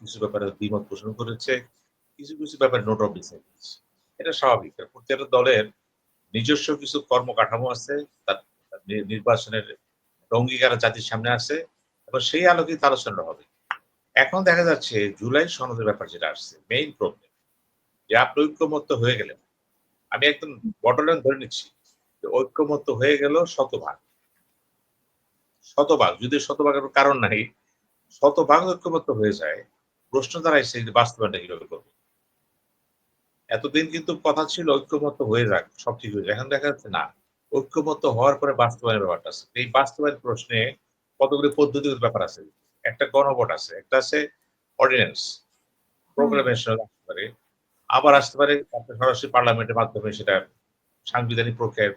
কিছু ব্যাপারে দ্বিমত পোষণ করেছে, কিছু কিছু ব্যাপারে নোট অফ ডিসেন্স এটা স্বাভাবিক। প্রত্যেকটা দলের নিজস্ব কিছু কর্মকাঠামো আছে, তার তার নির্বাচনের অঙ্গীকার জাতির সামনে আছে এবং সেই আলোকিত আলোচনা হবে। এখন দেখা যাচ্ছে জুলাই সনদের ব্যাপার যেটা আসছে মেইন প্রবলেম যে আপনি ঐক্যমত্য হয়ে গেলেন। আমি একদম বটলাইন ধরে নিচ্ছি যে ঐক্যমত্য হয়ে গেল শতভাগ। শতভাগ যদি শতভাগের কারণ নাই, শতভাগ ঐক্যমত্য হয়ে যায় প্রশ্ন দাঁড়াইছে যে বাস্তবায়নটা কীভাবে করবে? এতদিন কিন্তু কথা ছিল ঐক্যমত্য হয়ে যাক, সব ঠিক হয়ে যাক। এখন দেখা যাচ্ছে না, ঐক্যমত্য হওয়ার পরে বাস্তবায়নের ব্যাপারটা আছে। এই বাস্তবায়ন প্রশ্নে কতগুলি পদ্ধতিগত ব্যাপার আছে? একটা গণভোট আছে, একটা আছে অর্ডিন্যান্স প্রোগ্রামেশন আসতে পারে। আবার আসতে পারে সরাসরি পার্লামেন্টের মাধ্যমে সেটা সাংবিধানিক প্রক্রিয়ায়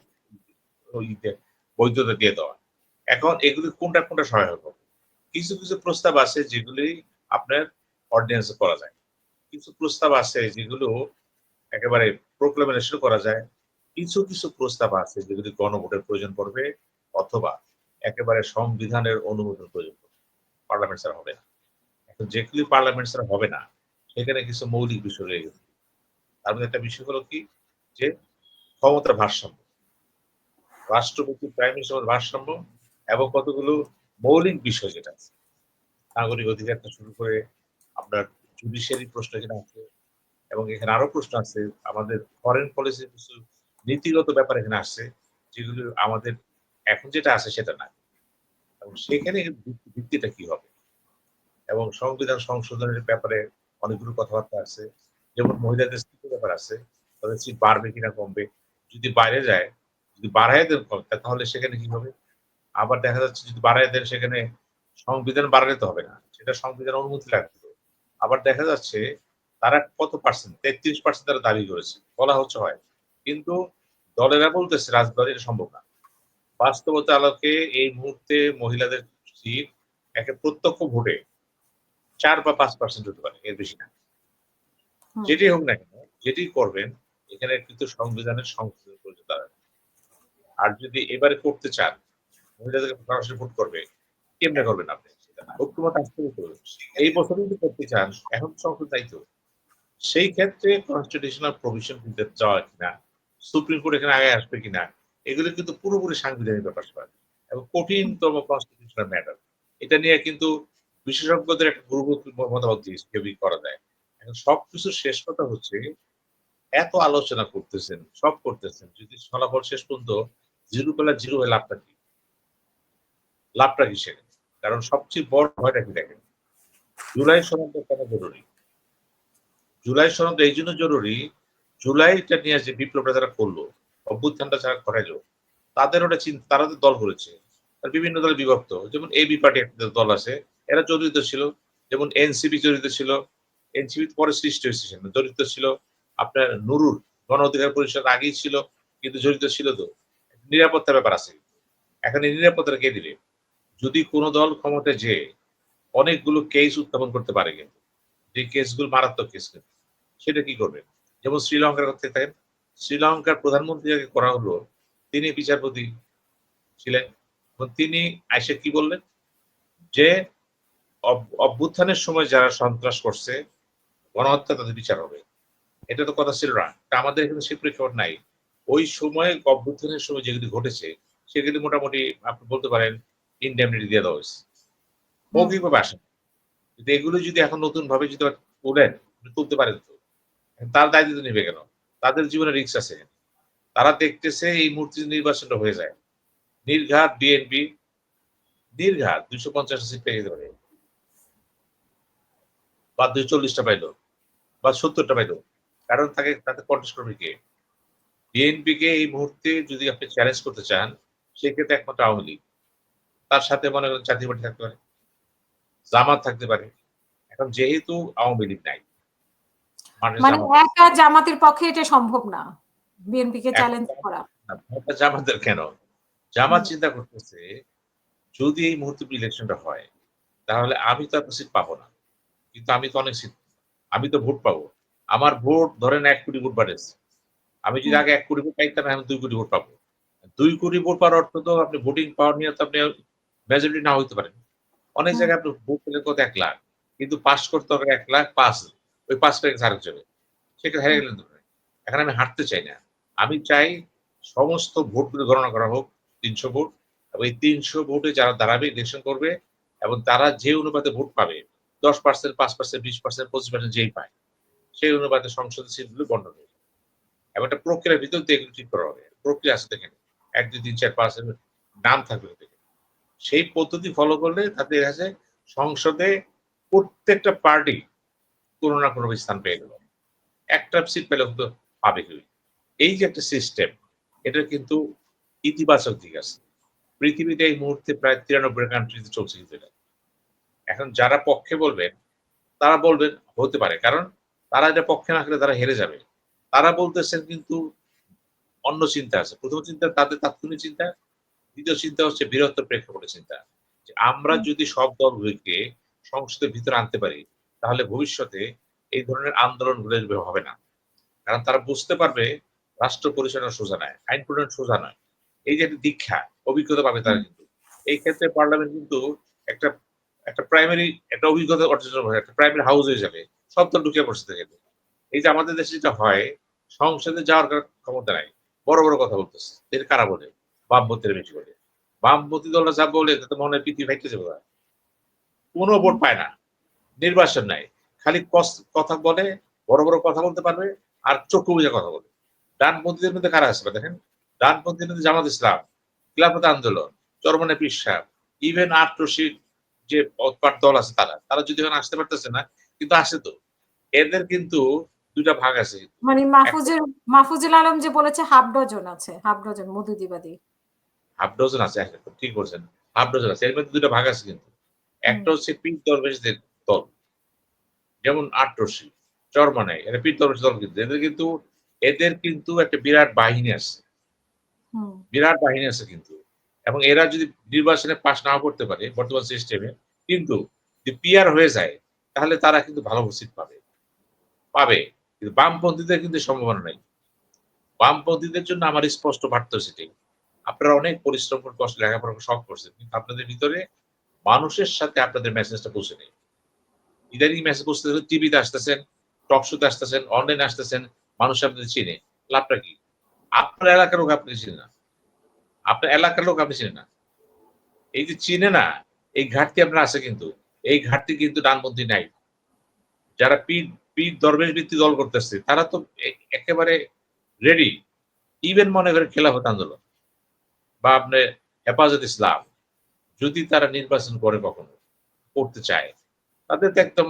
বৈধতা দিয়ে দেওয়া। এখন এগুলি কোনটা কোনটা সহায়ক হবে? কিছু কিছু প্রস্তাব আছে যেগুলি আপনার অর্ডিন্যান্স করা যায়। কিছু প্রস্তাব আছে যেগুলো একেবারে প্রোক্লামেশন করা যায়। কিছু কিছু প্রস্তাব আছে যেগুলি গণভোটের প্রয়োজন পড়বে অথবা একেবারে সংবিধানের অনুমোদন প্রয়োজন পড়বে। পার্লামেন্ট ছাড়া হবে না। এখন যেগুলি পার্লামেন্ট ছাড়া হবে না। সেখানে কিছু মৌলিক বিষয় রয়ে গেছে। তার মধ্যে একটা বিষয় হলো কি? যে ক্ষমতার ভারসাম্য। রাষ্ট্রপতি প্রাইম মিনিস্টার ভারসাম্য এবং কতগুলো মৌলিক বিষয় যেটা আছে। নাগরিক অধিকার শুরু করে আপনার জুডিশিয়ারি প্রশ্ন এখানে আছে এবং এখানে আরও প্রশ্ন আছে। আমাদের ফরেন পলিসির কিছু নীতিগত ব্যাপার এখানে আসছে, যেগুলো আমাদের এখন যেটা আছে সেটা না এবং সেখানে ভিত্তিটা কি হবে? এবং সংবিধান সংশোধনের ব্যাপারে অনেকগুলো কথাবার্তা আছে। যেমন মহিলাদের সিটের ব্যাপার আছে, তাদের সিট বাড়বে কিনা কমবে। যদি বাইরে যায়, যদি বাড়ায় দেন তাহলে সেখানে কি হবে? আবার দেখা যাচ্ছে যদি বাড়ায় দেন, সেখানে সংবিধান বাড়ালে তো হবে না। সেটা সংবিধান অনুমতি লাগবে। আবার দেখা যাচ্ছে তারা কত পার্সেন্ট তেত্রিশ পার্সেন্ট তারা দাবি করেছে। বলা হচ্ছে হয়। কিন্তু দলেরা বলতেছে রাজদল এটা সম্ভব না। বাস্তবতা আলোকে এই মুহূর্তে মহিলাদের সিট একে প্রত্যক্ষ ভোটে চার বা পাঁচ পার্সেন্ট হতে পারে এর বেশি না। যেটি হোক না কেন যেটি করবেন এখানে কিন্তু সংবিধানের সংশোধন করতে তারা আর যদি এবারে করতে চান মহিলাদেরকে সরাসরি ভোট করবে কেমনে করবেন আপনি? ঐক্যমত আসতে হবে এই যদি করতে চান, এখন সংসদ সেই ক্ষেত্রে কনস্টিটিউশনাল প্রভিশন চাওয়া কিনা, সুপ্রিম কোর্ট এখানে আগে আসবে কিনা, এগুলো কিন্তু পুরোপুরি সাংবিধানিক ব্যাপার স্যাপার এবং কঠিনতম কনস্টিটিউশনাল ম্যাটার এটা নিয়ে কিন্তু বিশেষজ্ঞদের একটা মতামত দিয়ে করা যায়। এখন সবকিছু শেষ কথা হচ্ছে, এত আলোচনা করতেছেন, সব করতেছেন, যদি ফলাফল শেষ পর্যন্ত জিরো বেলা জিরো হয়ে লাভটা কি? লাভটা কি সেখানে কারণ সবচেয়ে বড় ভয়টা কি দেখেন? জুলাই সনদ কেন জরুরি। জুলাই সনদ এই জন্য জরুরি, জুলাইটা নিয়ে যে বিপ্লবটা যারা করল, অভ্যুত্থানটা যারা করাইলো তাদের ওটা চিন্তা তারা তো দল করেছে। বিভিন্ন দলে বিভক্ত। যেমন এবি পার্টি একটা দল আছে, এরা জড়িত ছিল। যেমন এনসিপি জড়িত ছিল এনসিপি পরে সৃষ্টি হয়েছে জড়িত ছিল আপনার নুরুল, গণ অধিকার পরিষদ আগেই ছিল, কিন্তু জড়িত ছিল তো। নিরাপত্তার ব্যাপার আছে। এখন নিরাপত্তা কে দিবে? যদি কোনো দল ক্ষমতায় যে অনেকগুলো কেস উত্থাপন করতে পারে কিন্তু যে কেসগুলো মারাত্মক কেস কিন্তু, সেটা কি করবে? যেমন শ্রীলঙ্কার কথা থাকেন, শ্রীলঙ্কার প্রধানমন্ত্রী যাকে করা হলো, তিনি বিচারপতি ছিলেন এবং তিনি আইসে কি বললেন? যে অভ্যুত্থানের সময় যারা সন্ত্রাস করছে, গণহত্যা তাদের বিচার হবে। এটা তো কথা ছিল না। আমাদের এখানে সে প্রেক্ষাপট নাই। ওই সময় অভ্যুত্থানের সময় যেগুলি ঘটেছে, সেগুলি মোটামুটি আপনি বলতে পারেন ইনডেমনিটি দিয়ে দেওয়া হয়েছে। মৌখিকভাবে আসে। কিন্তু এগুলো যদি এখন নতুন ভাবে যদি তোলেন তুলতে পারেন তো তার দায়িত্ব নেবে কেন? তাদের জীবনে রিক্স আছে। তারা দেখতেছে এই মুহূর্তে যদি নির্বাচনটা হয়ে যায়। নির্ঘাত বিএনপি নির্ঘাত দুইশো পঞ্চাশ সিট পেয়ে যেতে পারে। বা দুই চল্লিশটা পাইলো বা সত্তরটা পাইলো। কারণ তাকে তাতে কন্টেস্ট করবে কে? বিএনপি কে এই মুহূর্তে যদি আপনি চ্যালেঞ্জ করতে চান সেক্ষেত্রে একমাত্র আওয়ামী লীগ। তার সাথে মনে করেন জাতীয় পার্টি থাকতে পারে জামাত থাকতে পারে। এখন যেহেতু আওয়ামী লীগ নাই মানে একা জামাতের পক্ষে এটা সম্ভব না বিএনপি কে চ্যালেঞ্জ করা। জামাতের কেন? জামাত চিন্তা করতেছে যদি এই মুহূর্তে ইলেকশনটা হয় তাহলে আমি তো এত সিট পাবো না। কিন্তু আমি তো অনেক সিট আমি তো ভোট পাবো। আমার ভোট ধরেন এক কোটি ভোট বাড়েছে। আমি যদি আগে এক কোটি ভোট পাইতাম আমি দুই কোটি ভোট পাবো। দুই কোটি ভোট পাওয়ার অর্থ তো আপনি ভোটিং পাওয়ার নিয়ে তো আপনি মেজরিটি না হইতে পারেন অনেক জায়গায় আপনি ভোট পেলে কত এক লাখ কিন্তু পাস করতে হবে এক লাখ পাঁচ ওই পাঁচ পেয়ে হারে যাবে সেখানে হেরে গেলেন তো এখন আমি হাঁটতে চাই না। আমি চাই সমস্ত ভোটগুলো গণনা করা হোক তিনশো ভোট। এবং এই তিনশো ভোটে যারা দাঁড়াবে ইলেকশন করবে এবং তারা যে অনুপাতে ভোট পাবে দশ পার্সেন্ট পাঁচ পার্সেন্ট বিশ পার্সেন্ট পঁচিশ পার্সেন্ট যেই পায় সেই অনুপাতে সংসদের সিটগুলো বন্টন হয়ে যাবে। এবং একটা প্রক্রিয়ার ভিতর দিয়ে এগুলো ঠিক করা হবে। প্রক্রিয়া আছে দেখেন। এক দুই তিন চার পাঁচ নাম থাকবে সেই পদ্ধতি ফলো করলে তাদের কাছে সংসদে প্রত্যেকটা পার্টি কোনো না কোনো স্থান পেয়ে গেল। একটা সিট পেলে কিন্তু পাবে কেউ। এই যে একটা সিস্টেম এটা কিন্তু ইতিবাচক দিক আছে। পৃথিবীতে এই মুহূর্তে প্রায় তিরানব্বই কান্ট্রিতে চলছে কিন্তু এটা। এখন যারা পক্ষে বলবেন, তারা বলবেন হতে পারে। কারণ তারা এটা পক্ষে না খেলে তারা হেরে যাবে। তারা বলতেছেন কিন্তু অন্য চিন্তা আছে। প্রথম চিন্তা তাদের তাৎক্ষণিক চিন্তা দ্বিতীয় চিন্তা হচ্ছে বৃহত্তর প্রেক্ষাপটে চিন্তা। যে আমরা যদি সব দলগুলিকে সংসদের ভিতরে আনতে পারি তাহলে ভবিষ্যতে এই ধরনের আন্দোলনগুলো হবে না। কারণ তারা বুঝতে পারবে রাষ্ট্র পরিচালনা সোজা নয় আইন প্রণয়ন সোজা নয়। এই যে একটা দীক্ষা অভিজ্ঞতা পাবে তারা কিন্তু। এই ক্ষেত্রে পার্লামেন্ট কিন্তু একটা একটা প্রাইমারি একটা অভিজ্ঞতা অর্জন হবে একটা প্রাইমারি হাউস হয়ে যাবে। সব দল ঢুকে বসে থেকে এই যে আমাদের দেশে যেটা হয় সংসদে যাওয়ার ক্ষমতা নাই। বড় বড় কথা বলতেছে এর কারা বলে? বামপন্থীরা বেশি বলে বামপন্থী দলরা যা বলে, তাতে মনে হয় পৃথিবী ভাইতে যাবে কোনো ভোট পায় না। নির্বাচন নাই। খালি কথা বলে, বড় বড় কথা বলতে পারবে, আর চক্ষু বুঝে কথা বলে। ডানপন্থীদের মধ্যে কারা আসবে দেখেন? ডানপন্থীদের মধ্যে জামাত ইসলাম, খিলাফত আন্দোলন চরমনে পিসাব ইভেন আটরশি যে অৎপাট দল আছে তারা তারা যদি এখন আসতে পারতেছে না, কিন্তু আসে তো। এদের কিন্তু দুটা ভাগ আছে। মানে মাহফুজুল মাহফুজুল আলম যে বলেছে, হাফ ডজন আছে, হাফ ডজন মধুদিবাদী হাফ ডজন আছে ঠিক বলছেন হাফ ডজন আছে। এর মধ্যে দুটো ভাগ আছে কিন্তু। একটা হচ্ছে পীর দরবেশদের দল। যেমন আটরশি চরমানাই এটা পীর দরবেশ দল কিন্তু। এদের কিন্তু এদের কিন্তু একটা বিরাট বাহিনী আছে। বিরাট বাহিনী আছে কিন্তু। এবং এরা যদি নির্বাচনে পাশ নাও করতে পারে বর্তমান সিস্টেমে কিন্তু যদি পিয়ার হয়ে যায় তাহলে তারা কিন্তু ভালো সিট পাবে। পাবে। কিন্তু বামপন্থীদের কিন্তু সম্ভাবনা নাই। বামপন্থীদের জন্য আমার স্পষ্ট বার্তা সেটাই। আপনারা অনেক পরিশ্রম করে কষ্ট, লেখাপড়া সব করছেন, কিন্তু আপনাদের ভিতরে মানুষের সাথে আপনাদের মেসেজটা পৌঁছে নেই। ইদানিং মেসেজ পৌঁছতে টিভিতে আসতেছেন টক শোতে আসতেছেন অনলাইনে আসতেছেন, মানুষ আপনাদের চিনে। লাভটা কি? আপনার এলাকার লোক আপনি চিনে না। আপনার এলাকার লোক আপনি চিনে না। এই যে চিনে না, এই ঘাটতি আপনার আছে কিন্তু। এই ঘাটতি কিন্তু ডানপন্থী নাই। যারা পীর পীর দরবেশ ভিত্তি দল করতেছে, তারা তো একেবারে রেডি ইভেন মনে করে খেলাফত আন্দোলন। বা আপনার হেফাজত ইসলাম যদি তারা নির্বাচন করে কখনো করতে চায় তাদের তো একদম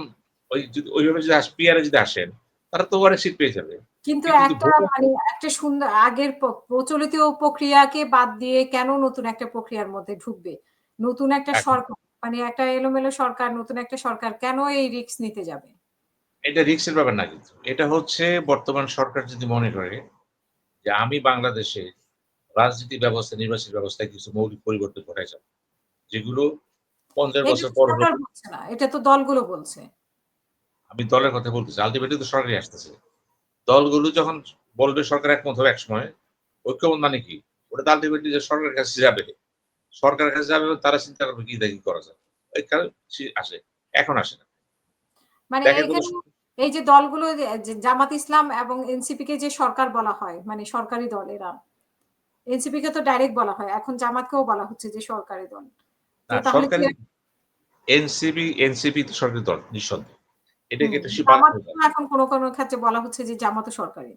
ওই যদি ওইভাবে যদি পিয়ারে যদি আসেন তারা তো অনেক সিট পেয়ে যাবে। কিন্তু একটা মানে একটা সুন্দর আগের প্রচলিত প্রক্রিয়াকে বাদ দিয়ে কেন নতুন একটা প্রক্রিয়ার মধ্যে ঢুকবে? নতুন একটা সরকার মানে একটা এলোমেলো সরকার নতুন একটা সরকার কেন এই রিস্ক নিতে যাবে? এটা রিস্কের ব্যাপার না কিন্তু। এটা হচ্ছে বর্তমান সরকার যদি মনে করে যে আমি বাংলাদেশে রাজনীতি ব্যবস্থা নির্বাচনী ব্যবস্থায় কিছু মৌলিক পরিবর্তন ঘটাই যাবে যেগুলো পঞ্চাশ বছর পর এটা তো দলগুলো বলছে। আমি দলের কথা বলতেছি আলটিমেটলি তো সরকারই আসতেছে। দলগুলো যখন বলবে সরকার একমত হবে একসময় ঐক্যমত মানে কি? ওটা আলটিমেটলি যে সরকারের কাছে যাবে। সরকারের কাছে যাবে তারা চিন্তা করবে কি দেখি করা যায়। ওই কারণে আসে এখন আসে না। মানে এই যে দলগুলো জামাত ইসলাম এবং এনসিপি কে যে সরকার বলা হয় মানে সরকারি দল এরা এনসিপি কে তো ডাইরেক্ট বলা হয়। এখন জামাতকেও বলা হচ্ছে যে সরকারি দল এনসিপি এনসিপি তো সরকারি দল নিঃসন্দেহে। এটাকে একটা এখন কোন কোন ক্ষেত্রে বলা হচ্ছে যে জামাত সরকারি।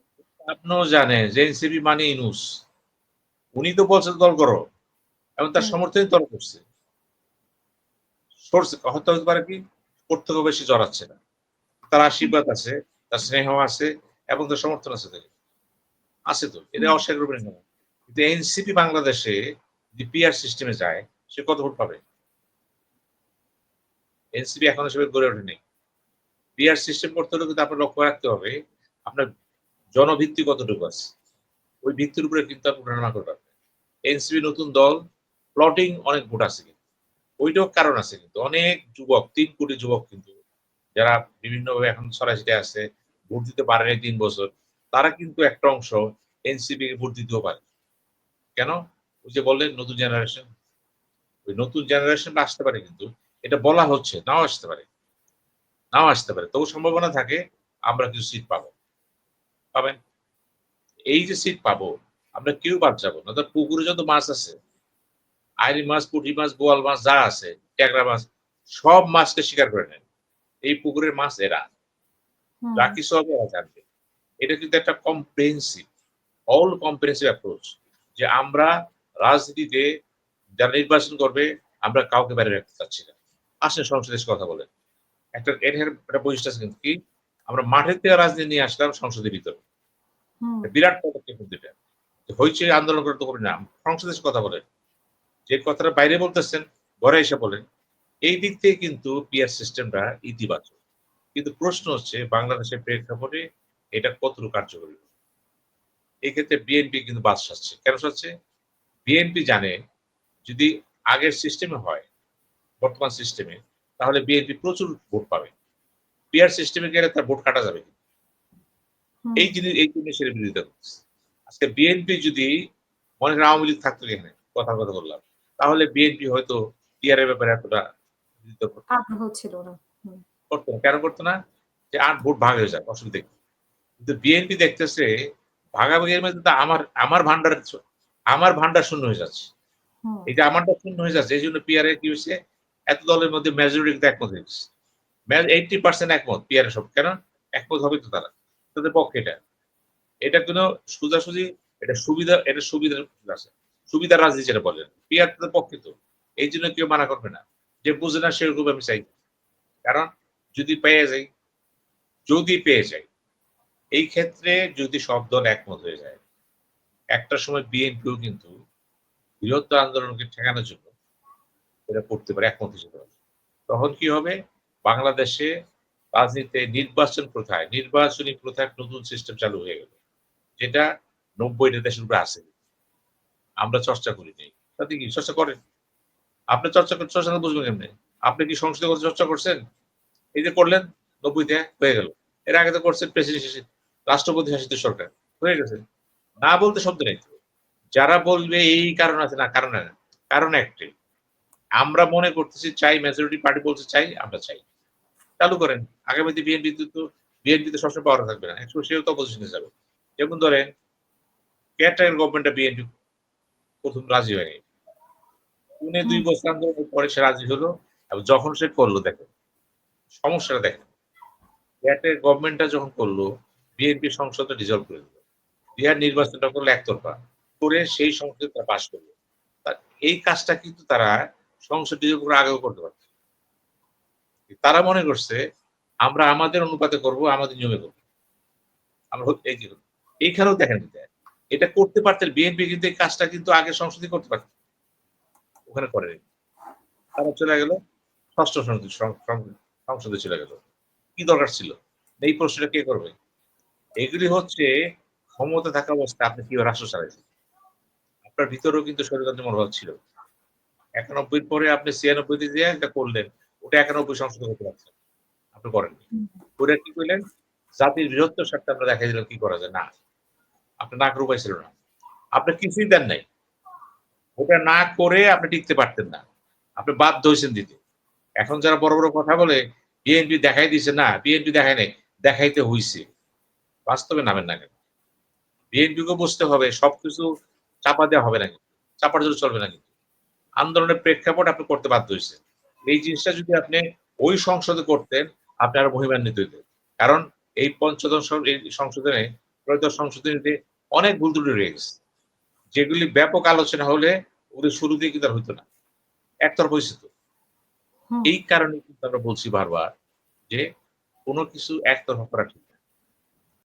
আপনিও জানেন যে এনসিপি মানে ইনুস। উনি তো বলছেন দল করো এবং তার সমর্থনে দল করছে। সোর্স হতে হতে পারে কি? বেশি জড়াচ্ছে না। তার আশীর্বাদ আছে তার স্নেহ আছে এবং তার সমর্থন আছে আছে তো এটা অস্বীকার করবেন কিন্তু এনসিপি বাংলাদেশে যদি পিআর সিস্টেমে যায়, সে কত ভোট পাবে? এনসিপি এখনও সেভাবে গড়ে ওঠেনি। পিআর সিস্টেম করতে হলে কিন্তু আপনার লক্ষ্য রাখতে হবে, আপনার জনভিত্তি কতটুকু আছে? ওই ভিত্তির উপরে কিন্তু আপনি উঠানামা করতে পারবেন। এনসিপি নতুন দল প্লটিং অনেক ভোট আছে কিন্তু। ওইটাও কারণ আছে কিন্তু। অনেক যুবক, তিন কোটি যুবক কিন্তু, যারা বিভিন্নভাবে এখন সরাসরি আছে, ভোট দিতে পারেনি তিন বছর, তারা কিন্তু একটা অংশ এনসিপি ভোট দিতেও পারে। কেন? ওই যে বললেন নতুন জেনারেশন ওই নতুন জেনারেশনটা আসতে পারে কিন্তু এটা বলা হচ্ছে নাও আসতে পারে। নাও আসতে পারে। তবু সম্ভাবনা থাকে আমরা কিছু সিট পাবো। পাবেন? এই যে সিট পাবো আমরা কেউ বাদ যাব না। তো পুকুরে যত মাছ আছে আইরি মাছ পুঁটি মাছ বোয়াল মাছ যা আছে ট্যাংরা মাছ সব মাছকে শিকার করে নেন। এই পুকুরের মাছ এরা। বাকি সব এরা জানবে। এটা কিন্তু একটা কম্প্রেহেন্সিভ অল কম্প্রেহেন্সিভ অ্যাপ্রোচ যে আমরা রাজনীতিতে যারা নির্বাচন করবে আমরা কাউকে বাইরে রাখতে চাচ্ছি না। আসেন সংসদে কথা বলেন। একটা এর একটা বৈশিষ্ট্য আছে কিন্তু কি? আমরা মাঠের থেকে রাজনীতি নিয়ে আসলাম সংসদের ভিতরে। বিরাট পদক্ষেপ কিন্তু এটা। হয়েছে আন্দোলন করে তো করি না সংসদে কথা বলেন। যে কথাটা বাইরে বলতেছেন ঘরে এসে বলেন এই দিক থেকে কিন্তু পিয়ার সিস্টেমটা ইতিবাচক। কিন্তু প্রশ্ন হচ্ছে বাংলাদেশের প্রেক্ষাপটে এটা কতটুকু কার্যকরী? এই ক্ষেত্রে বিএনপি কিন্তু বাদ সাচ্ছে কেন সাচ্ছে বিএনপি জানে যদি আগের সিস্টেমে হয় বর্তমান সিস্টেমে তাহলে বিএনপি প্রচুর ভোট পাবে। পিয়ার সিস্টেমে গেলে তার ভোট কাটা যাবে এই জিনিস এই জিনিসের বিরোধিতা করছে। আজকে বিএনপি যদি মনে করেন আওয়ামী লীগ থাকতো এখানে কথা কথা বললাম তাহলে বিএনপি হয়তো টিআরের ব্যাপারে এতটা করতো। আগ্রহ ছিল না। করতো না। কেন করতো না? যে আট ভোট ভাগ হয়ে যায় অসুবিধা কিন্তু বিএনপি দেখতেছে ভাগাভাগির মধ্যে তো আমার আমার ভান্ডার আমার ভান্ডার শূন্য হয়ে যাচ্ছে। যে আমারটা শূন্য হয়ে যাচ্ছে এই জন্য পিআরএ কি হয়েছে? এত দলের মধ্যে মেজরিটি কিন্তু একমত হয়ে গেছে। এইটটি পার্সেন্ট একমত পিআরএ সব কেন? একমত হবে তো তারা তাদের পক্ষে এটা। এটা কোনো সোজাসুজি এটা সুবিধা এটা সুবিধার আছে। সুবিধা রাজনীতি যেটা বলেন পিআর তাদের পক্ষে তো। এই জন্য কেউ মানা করবে না। যে বুঝে না সেরকম আমি চাই কারণ যদি পেয়ে যাই যদি পেয়ে যাই এই ক্ষেত্রে যদি সব দল একমত হয়ে যায় একটা সময় বিএনপিও কিন্তু বৃহত্তর আন্দোলনকে ঠেকানোর জন্য এটা করতে পারে একমত হিসেবে। তখন কি হবে? বাংলাদেশে রাজনীতিতে নির্বাচন প্রথায়, নির্বাচনী প্রথায় নতুন সিস্টেম চালু হয়ে গেল, যেটা নব্বইটা দেশের উপরে আছে। আমরা চর্চা করি নেই। তাতে কি? চর্চা করেন। আপনি চর্চা চর্চা বুঝবেন কেমনে? আপনি কি সংসদে চর্চা করছেন? এই যে করলেন, নব্বইতে হয়ে গেল। এর আগে তো করছেন প্রেসিডেন্ট রাষ্ট্রপতি শাসিত সরকার। হয়ে গেছে। না বলতে শব্দ নেই। যারা বলবে এই কারণ আছে না কারণ কারণ একটাই আমরা মনে করতেছি চাই মেজরিটি পার্টি বলছে চাই আমরা চাই। চালু করেন। আগামীতে বিএনপি তো বিএনপি তো সবসময় পাওয়ার থাকবে না। একসময় সেও তো অপোজিশনে যাবে। যেমন ধরেন কেয়ারটেকার গভর্নমেন্টটা বিএনপি প্রথম রাজি হয়নি। পুনে দুই বছর আন্দোলনের পরে সে রাজি হলো এবং যখন সে করল দেখেন সমস্যাটা দেখেন। কেয়ারটেকার গভর্নমেন্টটা যখন করল বিএনপি সংসদটা ডিজলভ করে দিল। বিহার নির্বাচনটা করল একতরফা। করে সেই সংসদে তারা পাশ করল। এই কাজটা কিন্তু তারা সংসদ ডিজলভ করে আগেও করতে পারত তারা মনে করছে, আমরা আমাদের অনুপাতে করব, আমাদের নিয়মে করব। আমরা এই এইখানেও দেখেন এটা করতে পারতেন বিএনপি কিন্তু এই কাজটা কিন্তু আগে সংসদে করতে পারত ওখানে করে তারা চলে গেল, ষষ্ঠ সংসদ সংসদে চলে গেল। কি দরকার ছিল? এই প্রশ্নটা কে করবে? এগুলি হচ্ছে ক্ষমতা থাকা অবস্থায় আপনি কীভাবে রাষ্ট্র চালাইছেন? আপনার ভিতরেও কিন্তু ষড়যন্ত্র মনোভাব ছিল। একানব্বই পরে আপনি ছিয়ানব্বই দিয়ে একটা করলেন ওটা একানব্বই সংশোধন করতে পারছেন। আপনি করেননি। ওটা কি করলেন? জাতির বৃহত্তর স্বার্থে আমরা দেখা দিলাম কি করা যায়? না। আপনার না করে উপায় ছিল না। আপনি কিছুই দেন নাই। ওটা না করে আপনি টিকতে পারতেন না। আপনি বাধ্য হয়েছেন দিতে। এখন যারা বড় বড় কথা বলে বিএনপি দেখাই দিছে না বিএনপি দেখায় নাই দেখাইতে হইছে। বাস্তবে নামেন না কেন? বিএনপিকে বুঝতে হবে সবকিছু চাপা দেওয়া হবে না কিন্তু চাপার জন্য চলবে না কিন্তু। আন্দোলনের প্রেক্ষাপট আপনি করতে বাধ্য হয়েছেন। এই জিনিসটা যদি আপনি ওই সংসদে করতেন আপনি আরও মহিমান্বিত হইতেন। কারণ এই পঞ্চদশ এই সংশোধনে ত্রয়োদশ সংশোধনীতে অনেক ভুল ত্রুটি রয়ে গেছে। যেগুলি ব্যাপক আলোচনা হলে ওদের শুরু দিয়ে কিন্তু আর হইতো না। একতরফ হয়েছে তো। এই কারণে কিন্তু আমরা বলছি বারবার যে কোনো কিছু একতরফা করা ঠিক।